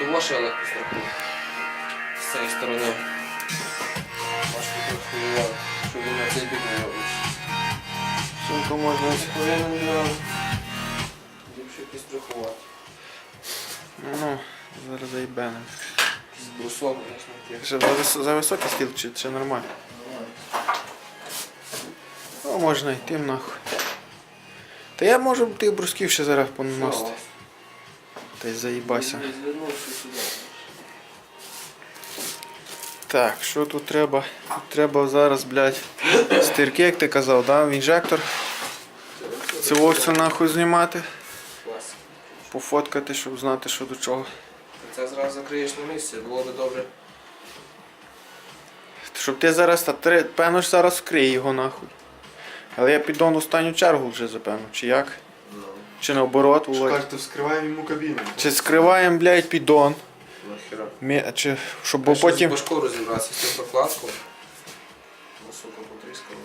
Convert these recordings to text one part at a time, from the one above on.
того ще легко страхує. З цієї сторони. Важко трохи щоб він на цей бік не робив. Сумку можна. Повинен я ліпше підстрахувати. Ну, зараз заїбенем. Якийсь брусок, знаєш, за, за високий стіл чи, чи нормально? О, можна йти нахуй. Та я можу тих брусків ще зараз поносити. Та й заїбася. Так, що тут треба? Тут треба зараз, блядь, стирки, як ти казав, да? в інжектор. Це все нахуй знімати, пофоткати, щоб знати, що до чого. Це зразу закриєш на місці, було би добре. Щоб ти зараз, та три, певно ж зараз вкрий його нахуй. Але я піду в останню чергу вже запевно, чи як? Чи наоборот, Володь? Кажете, вскриваємо йому кабіну. Чи скриваємо, блядь, піддон, нахера. мі- чи, щоб бо потім... потім. розібратися з тим прокладком. Ну, сука, потріскало.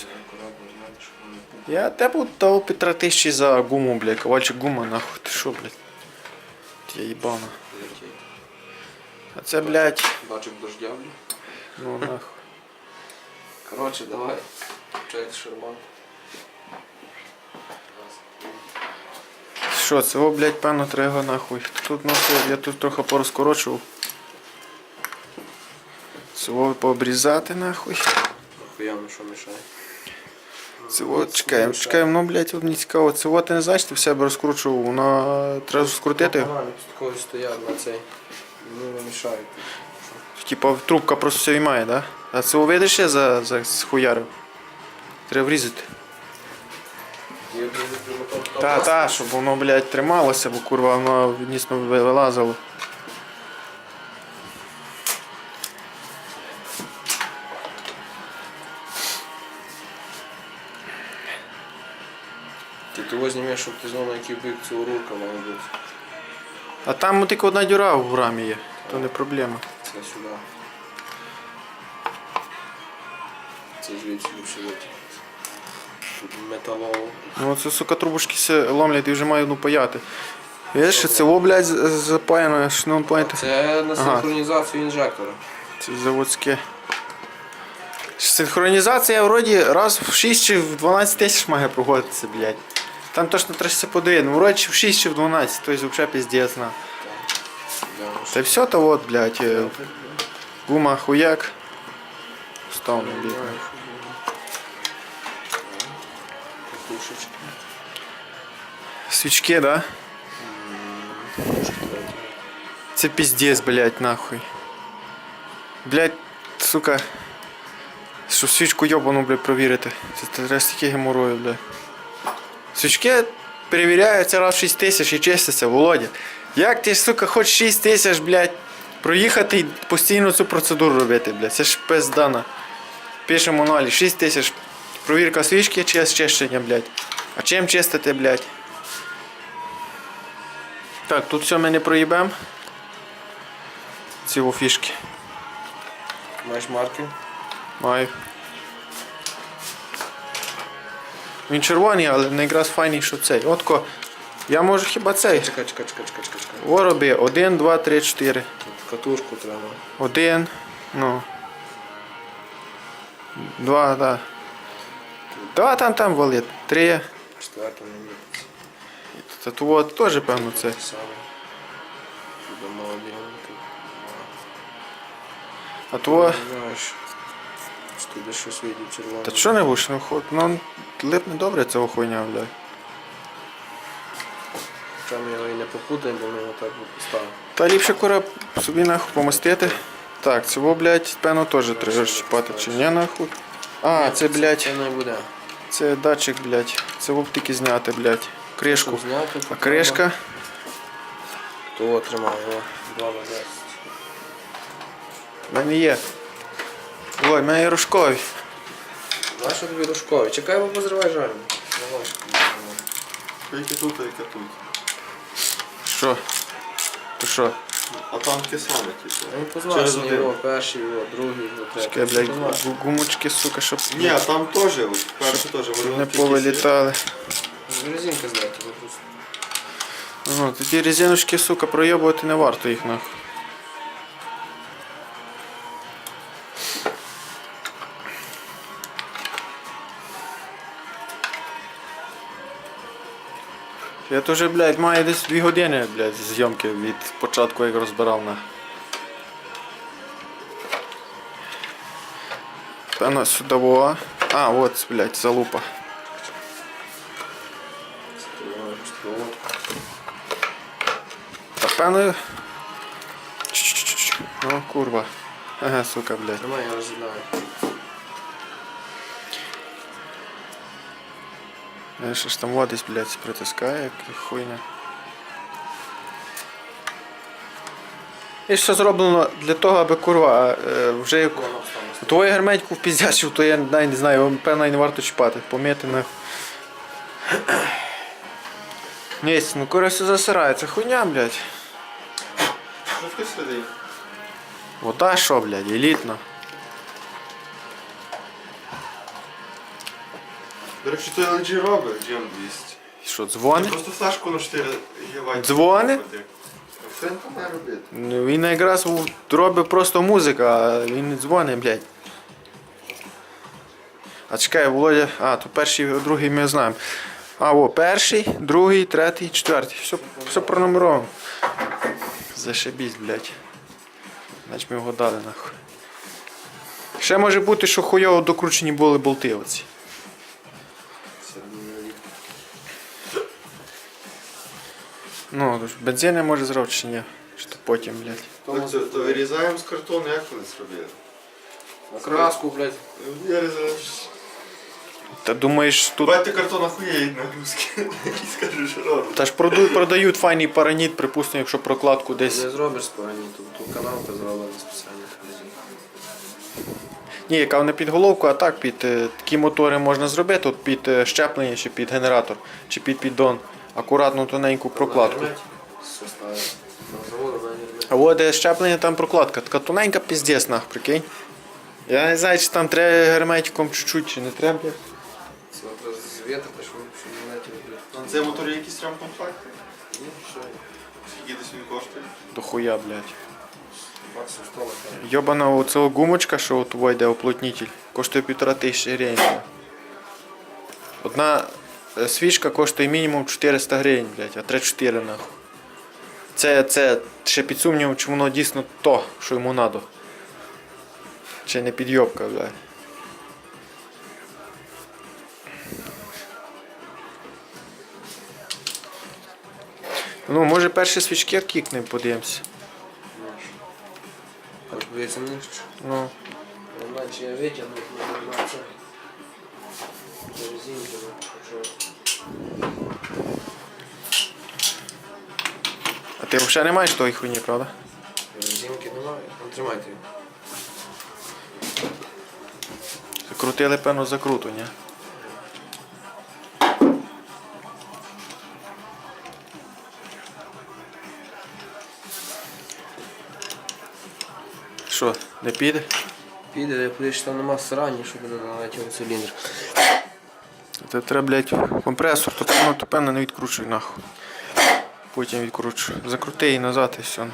Акуратно щоб воно не пукало. Я тебе дав півтора тисячі за гуму, блядь, ковальчик гума, нахуй, ти що, блядь? Я їбана. Окей. А це, блядь, Бачив дождя, блін. ну нахуй. Коротше, давай. Чай шарман. Що, цього, блядь, певно, треба нахуй. Тут нахуй, я тут трохи порозкорочував. Цього пообрізати нахуй. Охуєнно, що мішає. Цього чекаємо, чекаємо, ну, блядь, от мені цікаво. Цього ти не знаєш, ти в себе розкручував, воно треба скрутити. Нормально, такою стоять на цей. Ну, не мішають. Типа трубка просто все виймає, да? А це видиш ще за, за схуярив? Треба врізати. Та, та, щоб воно, блядь, трималося, бо курва воно дійсно вилазило. Ти того знімеш, щоб ти знав, на який бік цього рурка має бути. А там тільки одна дюра в рамі є, то не проблема. Це сюди. Це звідси вийти. Тут. Ну це, сука, трубочки все ломлять і вже маю ну паяти. Видиш, це о, блядь, запаяно, що ну паяти. Це на синхронізацію інжектора. Це заводське. Синхронізація вроді раз в 6 чи в 12 тисяч має проводитися, блядь. Там точно треба все подивити. Ну, вроді в 6 чи в 12, то есть взагалі піздець на. Та все то от, блядь, е, гума хуяк. Став на бік. Катушечки. Свічки, да? Це піздець, блядь, нахуй. Блядь, сука. Що свічку йобану, блядь, провірити. Це треба стільки геморою, блядь. Свічки перевіряються раз 6 тисяч і чистяться, Володя. Як ти, сука, хоч 6 тисяч, блядь, проїхати і постійно цю процедуру робити, блядь. Це ж пиздана. Пишемо нолі, 6 тисяч. Провірка свічки чи чищення, блядь. А чим чистити, блядь? Так, тут все ми не проїбемо. Ці фішки. Маєш марки? Маю. Він червоний, але не якраз файний, що цей. Отко. Я можу хіба цей. Чекай, чекай, чекай, чекай, чекай. О, роби. Один, два, три, чотири. Тут катушку треба. Один. Ну. Два, да. Два там там валить. Три. Четверта не місяць. Та от теж, певно, це. Саме. Тут молоденький. А то. Знаєш. десь щось вийде червоне. Та що не будеш? Ну, ход, ну липне добре цього хуйня, блядь. Ми його і не попутаємо, бо ми його так поставимо. Та ліпше кура собі нахуй помастити. Так, цього, блядь, певно теж треба розчіпати, чи ні нахуй. А, це, блядь, Це не буде. це датчик, блядь. Це оптики зняти, блядь. Кришку. Щоб зняти, А кришка. То тримай його. Два на 10. В мене є. Ой, в мене є рожкові. Наша тобі рушкові. Чекай, бо позривай жарю. Яке тут, а яке тут. Що? То що? А там таке саме, типу. Ну, Через один. його, перший, його, другий, його, третій. Чекай, блядь, гу- гумочки, сука, щоб Ні, а там теж, от, перше теж. щоб вони не повилітали. Резинка знаєте, ну, просто. Ну, тоді резиночки, сука, проєбувати не варто їх нахуй. Я то блядь, маю десь 2 години, блядь, зйомки від початку, як розбирав на. Певно сюди во. А, от, блядь, залупа. Та певно. Ну, курва. Ага, сука, блядь. Тримай, я розглядаю. Що ж там водись, блядь, притискає, як хуйня. І що зроблено для того, аби курва, е, вже як твою герметьку впіздячив, то я навіть не знаю, певно і не варто чіпати, помити на. Ні, ну кура все засирає, це хуйня, блядь. Вода що, блядь, елітна. До речі, той LG робить GM200. Що, дзвони? Просто флешку на 4 ГБ. Дзвони? Він має робити? Ну, Він якраз робить просто музика, а він не дзвонить, блядь. А чекай, Володя. А, то перший, другий ми знаємо. А, о, перший, другий, третій, четвертий. Все, все пронумеровано. Зашибісь, блядь. Значить ми його дали нахуй. Ще може бути, що хуйово докручені були болти оці. Бензини може зробити чи ні. Що потім, блядь. То, це- то вирізаємо з картону, як вони зробили? На краску, блядь. Я різаю. Та думаєш, тут. Бать ти картон охуєть нагрузки. Скажи, що робить. Та ж проду- продають файний параніт, припустимо, якщо прокладку десь. Не зробиш з параніту, тут канавка зроблена спеціально. Ні, яка вона під головку, а так під е, такі мотори можна зробити, от під е, щеплення чи під генератор, чи під піддон. Акуратну тоненьку прокладку. На герметик от щеплення, там прокладка. Така тоненька піздець, нах, прикинь. Я не знаю, чи там треба герметиком чуть-чуть, чи не треба. Це треба з вітру, щоб не цей мотор є якісь рям комплекти? Ні, що, Скільки десь він коштує? До хуя, блядь. баксів 100 летить. Йобана оцього гумочка, що от войде оплотнитель, коштує півтора тисячі гривень. Одна е, свічка коштує мінімум 400 гривень, блядь, а 3-4 нахуй. Це, це ще під сумнівом, чи воно дійсно то, що йому надо. Чи не підйобка, блядь. Ну, може перші свічки кікнемо, подивимося. Хоч дивіться. Ну. Иначе я витягну, не це. Резинки, ну, ти взагалі не маєш тої хуйні, правда? Резинки немає. Ну, тримайте. Закрутили, певно, закруту, ні? Що, не піде? Піде, я подивлюсь, там нема срані, щоб не налетів циліндр. Це треба, блядь, компресор, то певно, то певно не відкручуй нахуй. Потім відкручу. Закрути її назад і все.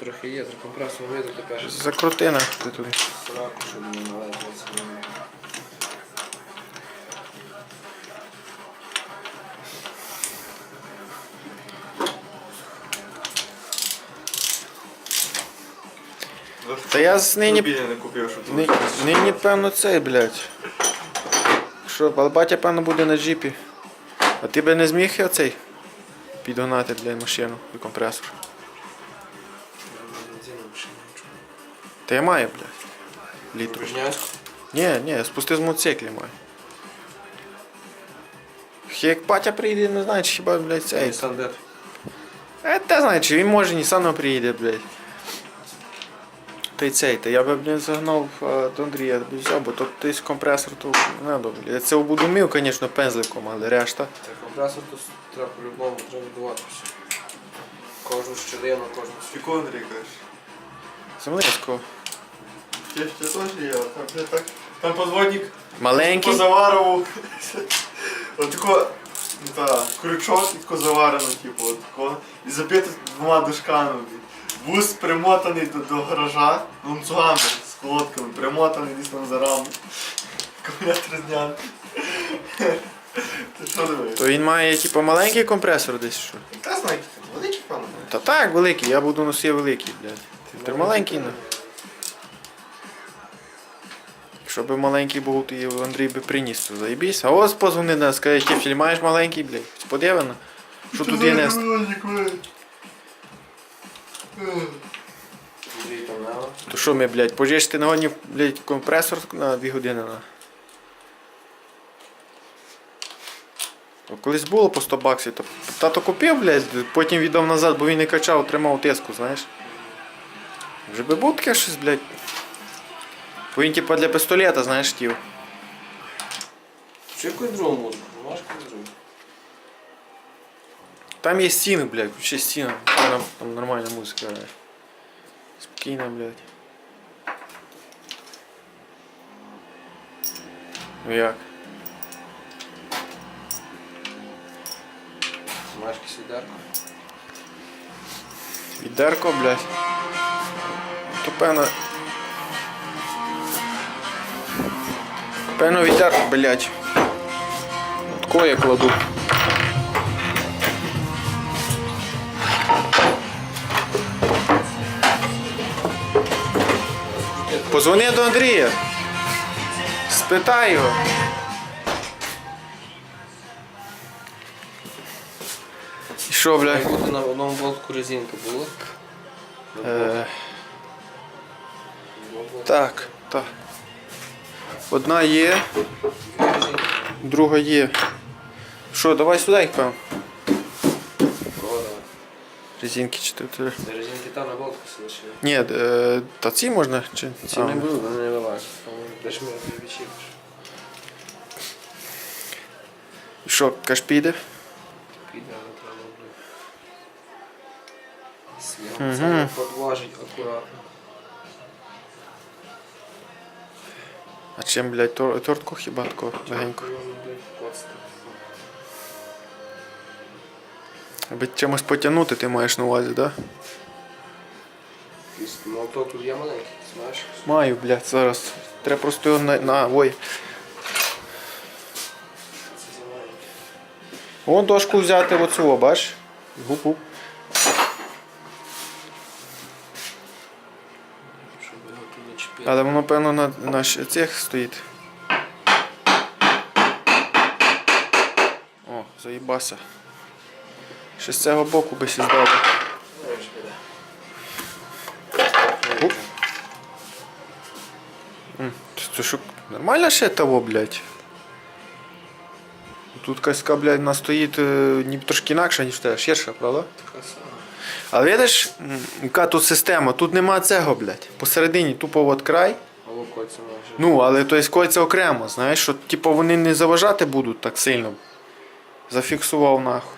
Трохи є, треба компресор вийти тепер. Закрути нахуй ти туди. Сраку, щоб не циліндр. Та я з нині не купив, що Ни-. Нині, певно, цей, блядь. Що, бал- батя, певно, буде на джипі. А ти би не зміг оцей підгонати, для машину і компресор. Та я маю, блядь. Літру. Ні, ні, спусти з мотоциклі маю. Як батя приїде, не знаю, чи хіба, блядь, цей. Nissan Dead. Е, та знаю, чи він може Ніссаном приїде, блядь. Та й цей, та я би, блядь, загнав до Андрія, б взяв, бо тут десь компресор, то не надо. Я це буду мив, звісно, пензликом, але решта. Це компресор, то треба по-любому треба дувати все. Кожну щелину, кожну Скільки Андрій кажеш? Землицького. Ще ще теж є, там вже так. Там подводник Маленький. позаварував. Отако Ну та, крючок і тако заварено, типу, от тако. І забито двома дошками. Вуз примотаний до, до гаража, ланцюгами з колодками, примотаний десь там за раму. Акумулятор знятий. Ти що дивиш? То він має типу маленький компресор десь що. Та знайки, великий певно. Та так, великий, я буду носити великий, блядь. Ти маленький, ну. Якщо би маленький був, то і Андрій би приніс, то заєбісь. А ось позвони нас, скаже, кефіль, маєш маленький, блядь. Подивано. Що тут є нести? То що ми, блядь, на годні, блядь, компресор на 2 години на. Колись було по 100 баксів, то тато купив, блядь, потім віддав назад, бо він не качав, тримав тиску, знаєш. Вже би був таке щось, блядь. Він типа для пістолета, знаєш, хотів. Чи якусь другу музику? Можеш якусь? Там є стіни, блядь, ще стіна. Там, там нормальна музика грає. Спокійно, блядь. Ну як? Маєш якусь відерку? Відерко, блядь. То певно. Певно відерко, блядь. Отко я кладу. Позвони до Андрія. Спитай його. І що, блядь? Як буде на одному болтку резинка була? Е, так, так. Одна є, друга є. Що, давай сюди їх певно. Резинки чи ти- резинки там на болтку залишили. Ні, е, та ці можна чи. Ці А, не були, вони не вилазять. Де ж ми відчіпиш? Що, каш піде? Піде, але треба буде. Це подважить акуратно. А чим, блядь, тор, тортку хіба тако легенько? Воно Аби чимось потягнути ти маєш на увазі? Якийсь Молоток тут є маленький, знаєш? Маю, блядь, зараз. Треба просто його на. на ой. Вон дошку взяти оцього, бач? Гуп-гуп. Але воно, певно, на, на цих стоїть. О, заїбася. Ще з цього боку би сі здав. Знаєш, біда. Оп. М, Це що, нормально ще того, блядь? Тут каська, блядь, вона стоїть е, ніби трошки інакше, ніж те, ширша, правда? Але видиш, яка тут система, тут нема цього, блядь. Посередині тупо от край. Ну, але то є кольця окремо, знаєш, що типу вони не заважати будуть так сильно. Зафіксував нахуй.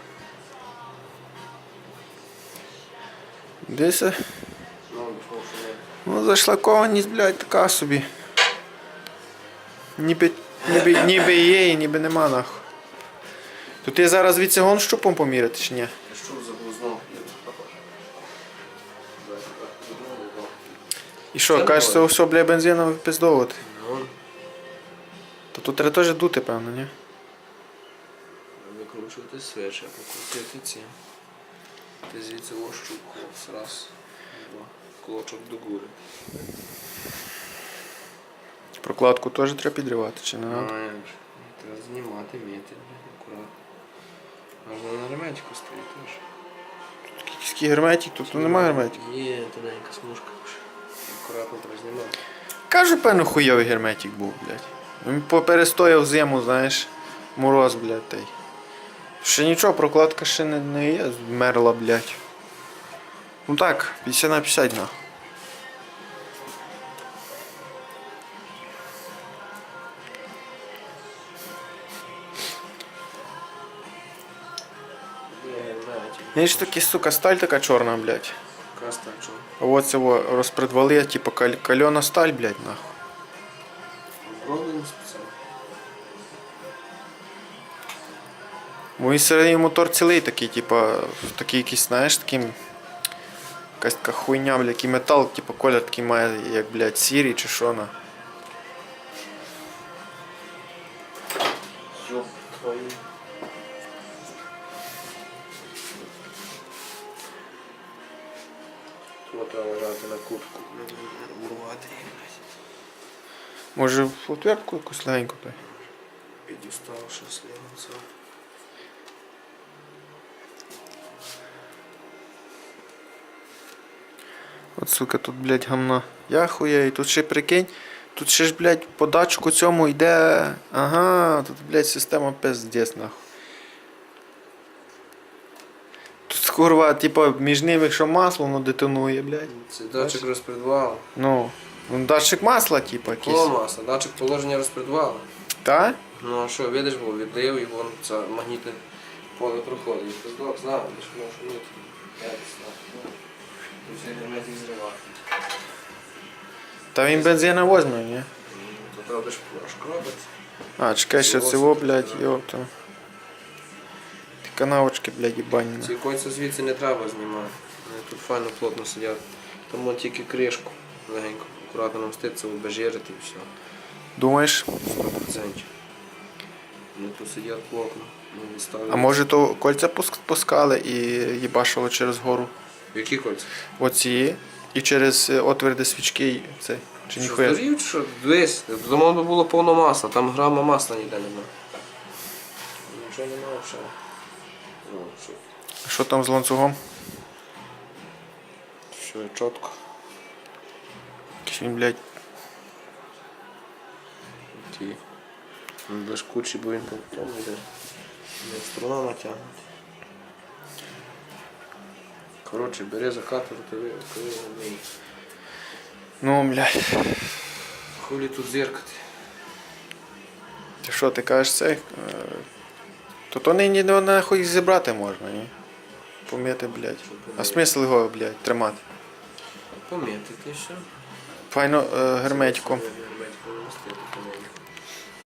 Е, Ну, зашлакованість, блядь, така собі. Ніби, ніби, ніби є і ніби нема нахуй. То ти зараз від цього щупом поміряти чи ні? І що, кажеш, це все, бля, бензином випиздовувати? Ну, То тут треба теж дути, певно, ні? викручувати свечі, покрутити ці. Ти звідси щуку, раз, два, кулачок до гури. Прокладку теж треба підривати, чи не треба? Треба знімати, блядь, акуратно. Можна на герметику стоїть теж. Якийсь герметик, тут немає герметик. Є тоненька смужка. Акуратно треба знімати. Кажу, певно, хуйовий герметик був, блядь. Він поперестояв зиму, знаєш, мороз, блядь, та й. Ще нічого, прокладка ще не, не є, змерла, блядь. Ну так, 50 на 50 нахуй. Є герметик. Знаєш, таки, сука, сталь така чорна, блядь. Каста, чого? А от цього розпредвали, типу, каль- кальона сталь, блядь, нахуй. Він середній мотор цілий такий, типа, такий якийсь, знаєш, таким. Якась така хуйня, бля, який метал, типа колір такий має, як, блядь, сірий чи що на. На куртку, урвати. Може в отвертку якусь легеньку дай. І дістав ще От сука, тут, блядь, гамна. Я хуєю, тут ще прикинь, тут ще ж, блядь, по датчику цьому йде. Ага, тут, блядь, система пиздец, нахуй. Тут курва, типа, між ними, якщо масло, воно детонує, блядь. Це датчик розпредвалу. Ну, ну, датчик масла, типа, Коло масла, датчик положення розпредвалу. Та? Ну а що, видиш, бо відлив і вон це магнітне поле проходить. Знав, можеш. Я не знаю. Ну, герметик зривати. Та він бензина возьме, ні? То треба ж шкробити. А, чекай, ще цього, блядь, йопта. Ти канавочки, блядь, їбані. Ці кольця звідси не треба знімати. Вони тут файно плотно сидять. Тому тільки кришку легенько, акуратно намститься, обезжирити і все. Думаєш? 100%. Вони тут сидять плотно. Ну. А може то кольця пуск- пускали і їбашило через гору? Які кольця? Оці. І через е, отвір, де свічки і це. Чи Що, ніхуя? здурів, що? Дивись, дома би було повно масла, там грама масла ніде нема. Нічого нема взагалі. Ну, що, Що там з ланцюгом? що чітко. Якийсь він, блядь. Ті. Блискучий, бо він тому йде. Струна натягнута. Коротше, бери закатор, ти ви- коли не Ну, блядь. Хулі тут зіркати. Ти що, ти кажеш це? Е, То то нині ну, нахуй зібрати можна, ні? Помити, блядь. А смисл його, блядь, тримати? Помітити все. Файно е, герметиком. Герметиком.